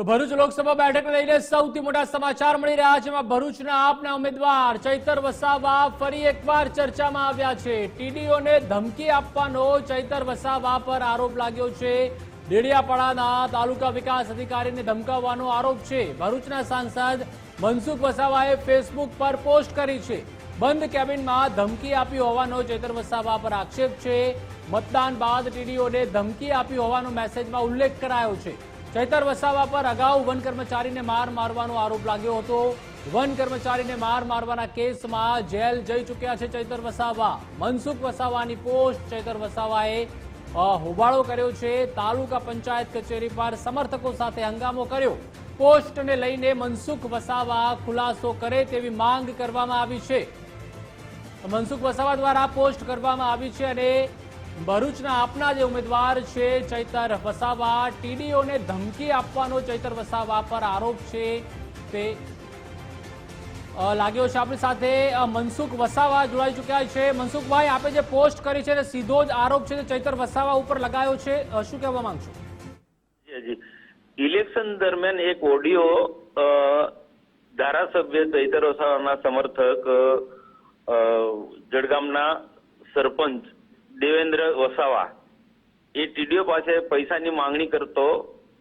તો ભરૂચ લોકસભા બેઠકને લઈને સૌથી મોટા સમાચાર મળી રહ્યા છે. એમાં ભરૂચના આપના ઉમેદવાર ચૈતર વસાવા ફરી એકવાર ચર્ચામાં આવ્યા છે. ટીડીઓને ધમકી આપવાનો ચૈતર વસાવા પર આરોપ લાગ્યો છે. ડેડિયાપાડાના તાલુકા વિકાસ અધિકારીને ધમકાવવાનો આરોપ છે. ભરૂચના સાંસદ મનસુખ વસાવાએ ફેસબુક પર પોસ્ટ કરી છે. બંધ કેબિનમાં ધમકી આપી હોવાનો ચૈતર વસાવા પર આક્ષેપ છે. મતદાન બાદ ટીડીઓને ધમકી આપી હોવાનો મેસેજમાં ઉલ્લેખ કરાયો છે. ચૈતર વસાવા પર અગાઉ વન કર્મચારીને માર મારવાનો આરોપ લાગ્યો હતો. વન કર્મચારીને માર મારવાના કેસમાં જેલ જઈ ચૂક્યા છે ચૈતર વસાવા. મનસુખ વસાવાની પોસ્ટ ચૈતર વસાવાએ હોબાળો કર્યો છે. તાલુકા પંચાયત કચેરી પર સમર્થકો સાથે હંગામો કર્યો. પોસ્ટને લઈને મનસુખ વસાવા ખુલાસો કરે તેવી માંગ કરવામાં આવી છે. મનસુખ વસાવા દ્વારા પોસ્ટ કરવામાં આવી છે અને ભરૂચના આપના જે ઉમેદવાર છે, ચૈતર વસાવા. ટીડીઓને ધમકી આપવાનો ચૈતર વસાવા પર આરોપ છે. તે લાગ્યો છે આપણી સાથે. મનસુખ વસાવા જોડાઈ ચૂક્યા છે. મનસુખભાઈ, આપે જે પોસ્ટ કરી છે સીધો જ આરોપ છે ચૈતર વસાવા ઉપર લગાયો છે. શું કહેવા માંગશો? ઇલેક્શન દરમિયાન એક ઓડિયો ધારાસભ્ય ચૈતર વસાવાના સમર્થક જળગામના સરપંચ દેવેન્દ્ર વસાવા. એ ટીડીઓ પાસે પૈસાની માંગણી કરતો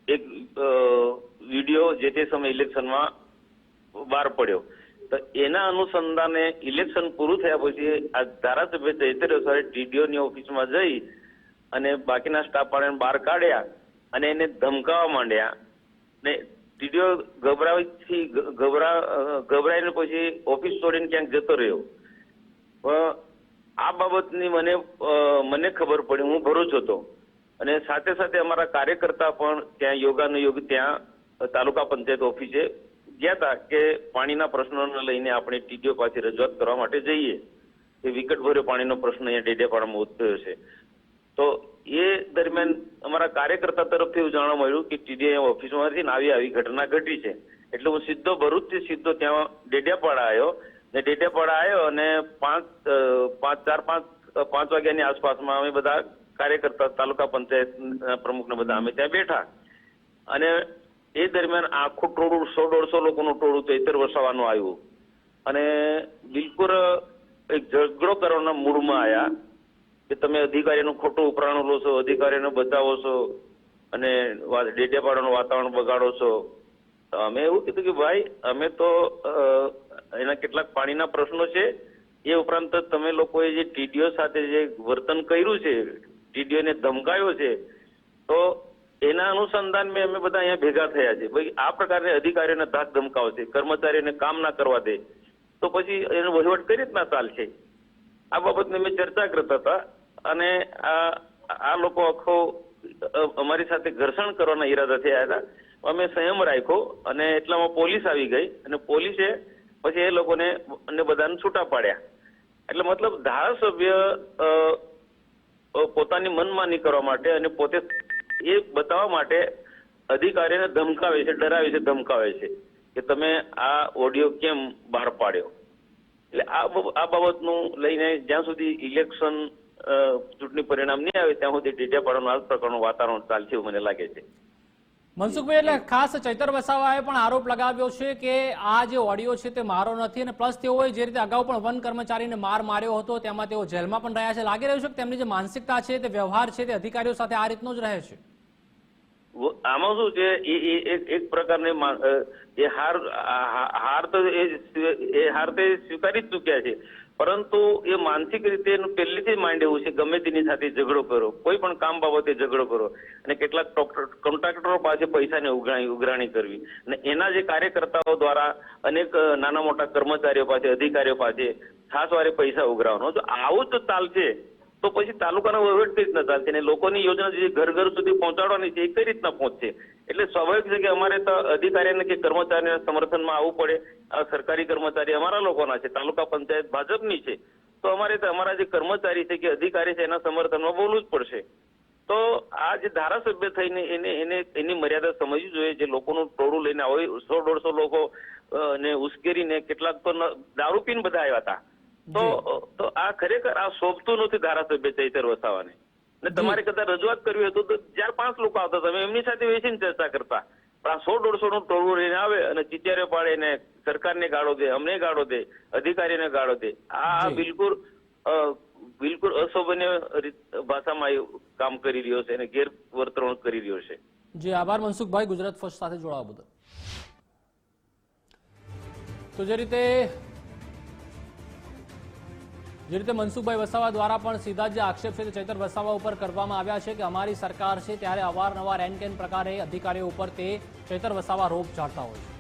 એક વીડિયો જે તે સમયે ઇલેક્શનમાં બહાર પડ્યો. તો એના અનુસંધાને ઇલેક્શન પૂરું થયા પછી આ ધારાસભ્ય ચૈતર વસાવાએ ટીડીઓની ઓફિસમાં જઈ અને બાકીના સ્ટાફ વાળાને બહાર કાઢ્યા અને એને ધમકાવવા માંડ્યા. ને ટીડીઓ ગભરાવીથી, ગભરા ગભરાઈને પછી ઓફિસ છોડીને ક્યાંક જતો રહ્યો. પણ આ બાબતની મને મને ખબર પડી, હું ભરૂચ હતો. અને સાથે સાથે અમારા કાર્યકર્તા પણ ત્યાં યોગાનુયોગ ત્યાં તાલુકા પંચાયત ઓફિસે ગયા હતા કે પાણીના પ્રશ્નોને લઈને આપણે ટીડીઓ પાસે રજૂઆત કરવા માટે જઈએ. કે વિકટ ભર્યો પાણીનો પ્રશ્ન અહીંયા ડેડિયાપાડામાં ઉદ્ભવ્યો છે. તો એ દરમિયાન અમારા કાર્યકર્તા તરફથી એવું જાણવા મળ્યું કે ટીડીએ ઓફિસમાંથી આવી આવી ઘટના ઘટી છે. એટલે હું સીધો ભરૂચથી સીધો ત્યાં ડેડિયાપાડા આવ્યો. ને ડેડિયાપાડા આવ્યો અને પાંચ પાંચ, ચાર, પાંચ પાંચ વાગ્યાની આસપાસમાં અમે બધા કાર્યકર્તા, તાલુકા પંચાયત પ્રમુખને બધા અમે ત્યાં બેઠા. અને એ દરમિયાન આખું ટોળું, સો, દોઢસો લોકોનું ટોળું ચૈતર વસાવાનું આવ્યું. અને બિલકુલ એક ઝઘડો કરવાના મૂડમાં આવ્યા કે તમે અધિકારીનું ખોટું ઉપરાણું લો છો, અધિકારીને બચાવો છો અને ડેડિયાપાડાનું વાતાવરણ બગાડો છો. અમે એવું કીધું કે ભાઈ, અમે તો એના કેટલાક પાણીના પ્રશ્નો છે. એ ઉપરાંત તમે લોકોએ જે ટીડીઓ સાથે જે વર્તન કર્યું છે, ટીડીઓને ધમકાયો છે, તો એના અનુસંધાન મેં, અમે બધા અહીંયા ભેગા થયા છે. ભાઈ, આ પ્રકારે અધિકારીઓને ધાક ધમકાવશે કર્મચારીઓને કામ ના કરવા દે. તો પછી એનો વહીવટ કઈ રીતના ચાલશે? આ બાબતને મેં ચર્ચા કરતા હતા અને આ આ લોકો આખો અમારી સાથે ઘર્ષણ કરવાના ઈરાદા થયા હતા. અમે સંયમ રાખ્યો અને એટલામાં પોલીસ આવી ગઈ અને પોલીસે પછી એ લોકોને અને બધાને છૂટા પાડ્યા. એટલે મતલબ ધારાસભ્ય પોતાની મનમાની કરવા માટે અને પોતે એ બતાવવા માટે અધિકારીને ધમકાવે છે, ડરાવે છે, ધમકાવે છે કે તમે આ ઓડિયો કેમ બહાર પાડ્યો? એટલે આ આ બાબતનું લઈને જ્યાં સુધી ઇલેક્શન ચૂંટણી પરિણામ નહીં આવે ત્યાં સુધી ડેડિયાપાડાનું આ પ્રકારનું વાતાવરણ ચાલશે મને લાગે છે. મનસુખભાઈ, એટલે ખાસ ચૈતર વસાવાએ પણ આરોપ લગાવ્યો છે કે આ જે ઓડિયો છે તે મારો નથી અને પ્લસ તેઓએ જે રીતે અગાઉ પણ વન કર્મચારીને માર માર્યો હતો, તેમાં તેઓ જેલમાં પણ રહ્યા છે. લાગી રહ્યું છે કે તેમની જે માનસિકતા છે, તે વ્યવહાર છે, તે અધિકારીઓ સાથે આ રીતનો જ રહે છે? આમાં શું છે? એ એક પ્રકારની એ હાર હાર તો એ હાર તે સ્વીકારી જ ચૂક્યા છે. પરંતુ એ માનસિક રીતે પહેલેથી જ માઇન્ડ એવું છે, ગમે તેની સાથે ઝઘડો કરો, કોઈ પણ કામ બાબતે ઝઘડો કરો. અને કેટલાક કોન્ટ્રાક્ટરો પાસે પૈસાની ઉઘરાણી ઉઘરાણી કરવી. અને એના જે કાર્યકર્તાઓ દ્વારા અનેક નાના મોટા કર્મચારીઓ પાસે, અધિકારીઓ પાસે ખાસ વારે પૈસા ઉઘરાવવાનો જો આવું જ ચાલશે, તો પછી તાલુકાનો વહીવટ કઈ રીતના ચાલશે. અને લોકોની યોજના જે ઘર ઘર સુધી પહોંચાડવાની છે, એ કઈ રીતના પહોંચશે? એટલે સ્વાભાવિક છે કે અમારે તો અધિકારીને કે કર્મચારીના સમર્થનમાં આવવું પડે. આ સરકારી કર્મચારી અમારા લોકોના છે તાલુકા પંચાયત ભાજપની છે. તો અમારે તો અમારા જે કર્મચારી છે કે અધિકારી છે એના સમર્થનમાં બોલવું જ પડશે. તો આ જે ધારાસભ્ય થઈને એને એને એની મર્યાદા સમજવી જોઈએ. જે લોકોનું ટોળું લઈને આવે સો દોઢસો લોકો ને ઉશ્કેરીને કેટલાક તો દારૂ પીને બધા આવ્યા હતા. તો તો આ ખરેખર આ શોભતું નથી ધારાસભ્ય ચૈતર વસાવાને. ને તમારે કદાચ રજૂઆત કરવી હતું તો ચાર પાંચ લોકો આવતા તમે એમની સાથે બેસીને ચર્ચા કરતા. પણ આ સો દોઢસો નું ટોળું લઈને આવે અને ચિચારે પાડે ને સરકારને ગાળો દે અમને ગાળો દે અધિકારીને ગાળો દે. આ બિલકુલ બિલકુલ અશોભનીય ભાષામાં કામ કરી રહ્યો છે અને ગેરવર્તણૂક કરી રહ્યો છે. જી આભાર મનસુખભાઈ ગુજરાત ફર્સ્ટ સાથે જોડાવા બદલ. તો જે રીતે જે રીતે મનસુખભાઈ વસાવા દ્વારા પણ સીધા જે આક્ષેપ છે તે ચૈતર વસાવા ઉપર કરવામાં આવ્યા છે કે અમારી સરકાર છે ત્યારે અવારનવાર એન કેન પ્રકારે અધિકારીઓ ઉપર તે ચૈતર વસાવા રોપ ચાડતા હોય છે.